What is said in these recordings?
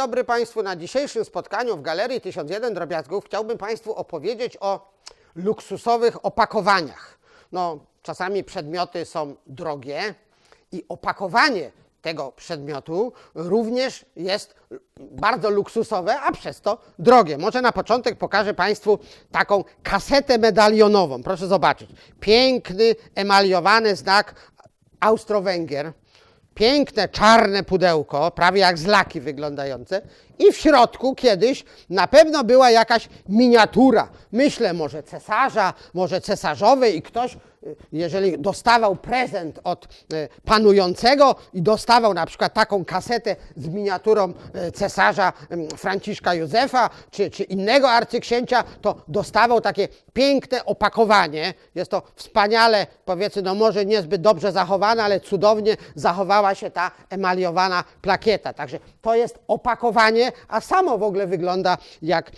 dobry Państwu. Na dzisiejszym spotkaniu w Galerii 1001 Drobiazgów chciałbym Państwu opowiedzieć o luksusowych opakowaniach. No, czasami przedmioty są drogie i opakowanie tego przedmiotu również jest bardzo luksusowe, a przez to drogie. Może na początek pokażę Państwu taką kasetę medalionową. Proszę zobaczyć. Piękny, emaliowany znak Austro-Węgier. Piękne, czarne pudełko, prawie jak z laki wyglądające. I w środku kiedyś na pewno była jakaś miniatura. Myślę, może cesarza, może cesarzowej i ktoś, jeżeli dostawał prezent od y, panującego i dostawał na przykład taką kasetę z miniaturą y, cesarza Franciszka Józefa czy, czy innego arcyksięcia, to dostawał takie piękne opakowanie. Jest to wspaniale, powiedzmy, no może niezbyt dobrze zachowane, ale cudownie zachowała się ta emaliowana plakieta. Także to jest opakowanie, a samo w ogóle wygląda jak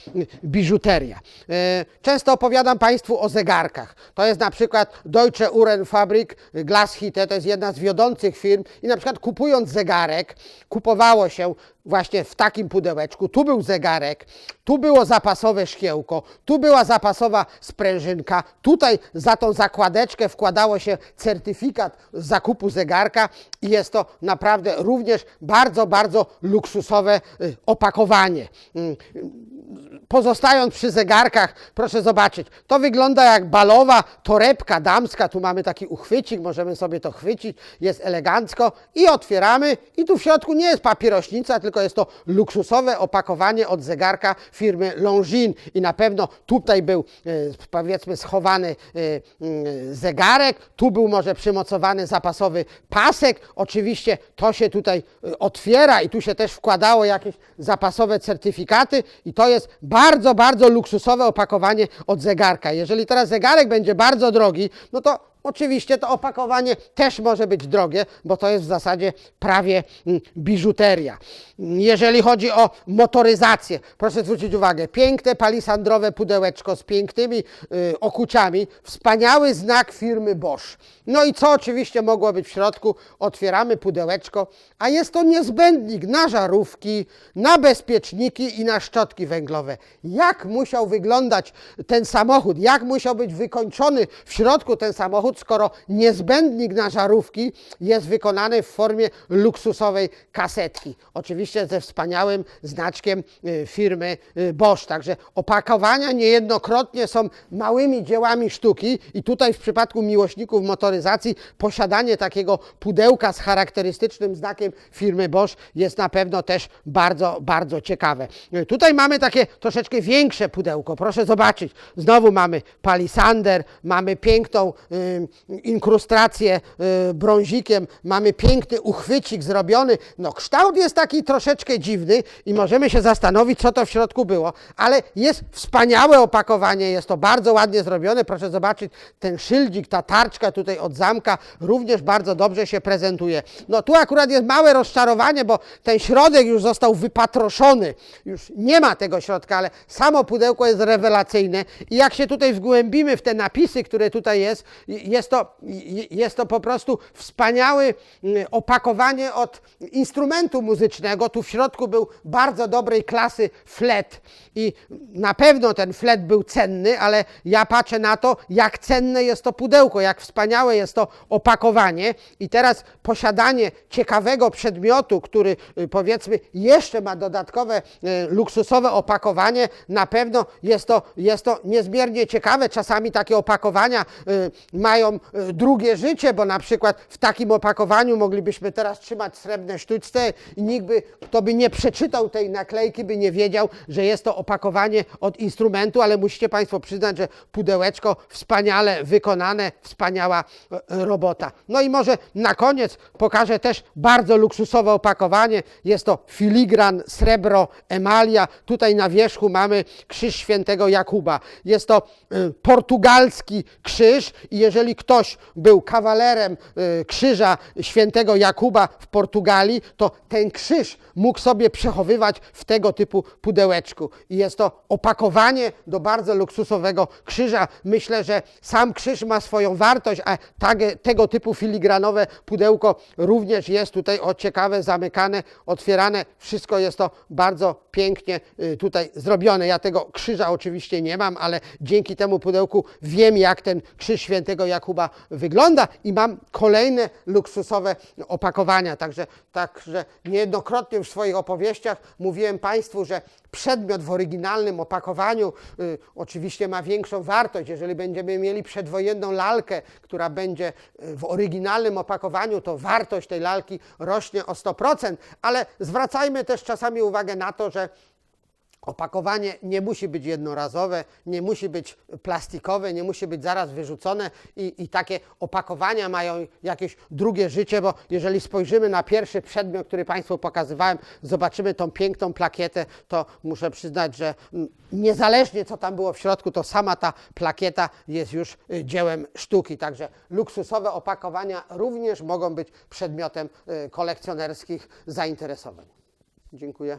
biżuteria. E, Często opowiadam Państwu o zegarkach. To jest na przykład Deutsche Uhrenfabrik Glashite, to jest jedna z wiodących firm i na przykład kupując zegarek, kupowało się właśnie w takim pudełeczku. Tu był zegarek, tu było zapasowe szkiełko, tu była zapasowa sprężynka, tutaj za tą zakładeczkę wkładało się certyfikat zakupu zegarka i jest to naprawdę również bardzo, bardzo luksusowe y, opakowanie. Pozostając przy zegarkach, proszę zobaczyć, to wygląda jak balowa torebka damska. Tu mamy taki uchwycik, możemy sobie to chwycić, jest elegancko i otwieramy. I tu w środku nie jest papierośnica, tylko jest to luksusowe opakowanie od zegarka firmy Longines. I na pewno tutaj był, e, powiedzmy, schowany e, mm, zegarek, tu był może przymocowany zapasowy pasek. Oczywiście to się tutaj e, otwiera i tu się też wkładało jakieś zapasowe certyfikaty i to jest bardzo, bardzo luksusowe opakowanie od zegarka. Jeżeli teraz zegarek będzie bardzo drogi, no to Oczywiście to opakowanie też może być drogie, bo to jest w zasadzie prawie mm, biżuteria. Jeżeli chodzi o motoryzację, proszę zwrócić uwagę, piękne palisandrowe pudełeczko z pięknymi y, okuciami, wspaniały znak firmy Bosch. No i co oczywiście mogło być w środku? Otwieramy pudełeczko, a jest to niezbędnik na żarówki, na bezpieczniki i na szczotki węglowe. Jak musiał wyglądać ten samochód? Jak musiał być wykończony w środku ten samochód, skoro niezbędnik na żarówki jest wykonany w formie luksusowej kasetki? Oczywiście ze wspaniałym znaczkiem y, firmy y, Bosch. Także opakowania niejednokrotnie są małymi dziełami sztuki i tutaj w przypadku miłośników motoryzacji posiadanie takiego pudełka z charakterystycznym znakiem firmy Bosch jest na pewno też bardzo, bardzo ciekawe. Y, Tutaj mamy takie troszeczkę większe pudełko. Proszę zobaczyć. Znowu mamy palisander, mamy piękną inkrustację y, brązikiem, mamy piękny uchwycik zrobiony. No kształt jest taki troszeczkę dziwny i możemy się zastanowić, co to w środku było, ale jest wspaniałe opakowanie, jest to bardzo ładnie zrobione. Proszę zobaczyć, ten szyldzik, ta tarczka tutaj od zamka również bardzo dobrze się prezentuje. No tu akurat jest małe rozczarowanie, bo ten środek już został wypatroszony. Już nie ma tego środka, ale samo pudełko jest rewelacyjne i jak się tutaj wgłębimy w te napisy, które tutaj jest, jest to, jest to po prostu wspaniałe mm, opakowanie od instrumentu muzycznego. Tu w środku był bardzo dobrej klasy flet i na pewno ten flet był cenny, ale ja patrzę na to, jak cenne jest to pudełko, jak wspaniałe jest to opakowanie i teraz posiadanie ciekawego przedmiotu, który y, powiedzmy jeszcze ma dodatkowe y, luksusowe opakowanie, na pewno jest to, jest to niezmiernie ciekawe. Czasami takie opakowania y, mają y, drugie życie, bo na przykład w takim opakowaniu moglibyśmy teraz trzymać srebrne sztućce i nikt by, kto by nie przeczytał tej naklejki, by nie wiedział, że jest to opakowanie od instrumentu, ale musicie Państwo przyznać, że pudełeczko wspaniale wykonane, wspaniała e, robota. No i może na koniec pokażę też bardzo luksusowe opakowanie. Jest to filigran, srebro, emalia. Tutaj na wierzchu mamy krzyż świętego Jakuba. Jest to e, portugalski krzyż i jeżeli jeżeli ktoś był kawalerem y, krzyża świętego Jakuba w Portugalii, to ten krzyż mógł sobie przechowywać w tego typu pudełeczku. I jest to opakowanie do bardzo luksusowego krzyża. Myślę, że sam krzyż ma swoją wartość, a tego typu filigranowe pudełko również jest tutaj o ciekawe, zamykane, otwierane. Wszystko jest to bardzo pięknie y, tutaj zrobione. Ja tego krzyża oczywiście nie mam, ale dzięki temu pudełku wiem, jak ten krzyż świętego Jakuba wygląda i mam kolejne luksusowe opakowania. Także, także niejednokrotnie w swoich opowieściach mówiłem Państwu, że przedmiot w oryginalnym opakowaniu y, oczywiście ma większą wartość. Jeżeli będziemy mieli przedwojenną lalkę, która będzie y, w oryginalnym opakowaniu, to wartość tej lalki rośnie o 100%, ale zwracajmy też czasami uwagę na to, że Opakowanie nie musi być jednorazowe, nie musi być plastikowe, nie musi być zaraz wyrzucone i, i takie opakowania mają jakieś drugie życie, bo jeżeli spojrzymy na pierwszy przedmiot, który Państwu pokazywałem, zobaczymy tą piękną plakietę, to muszę przyznać, że niezależnie co tam było w środku, to sama ta plakieta jest już y, dziełem sztuki. Także luksusowe opakowania również mogą być przedmiotem y, kolekcjonerskich zainteresowań. Dziękuję.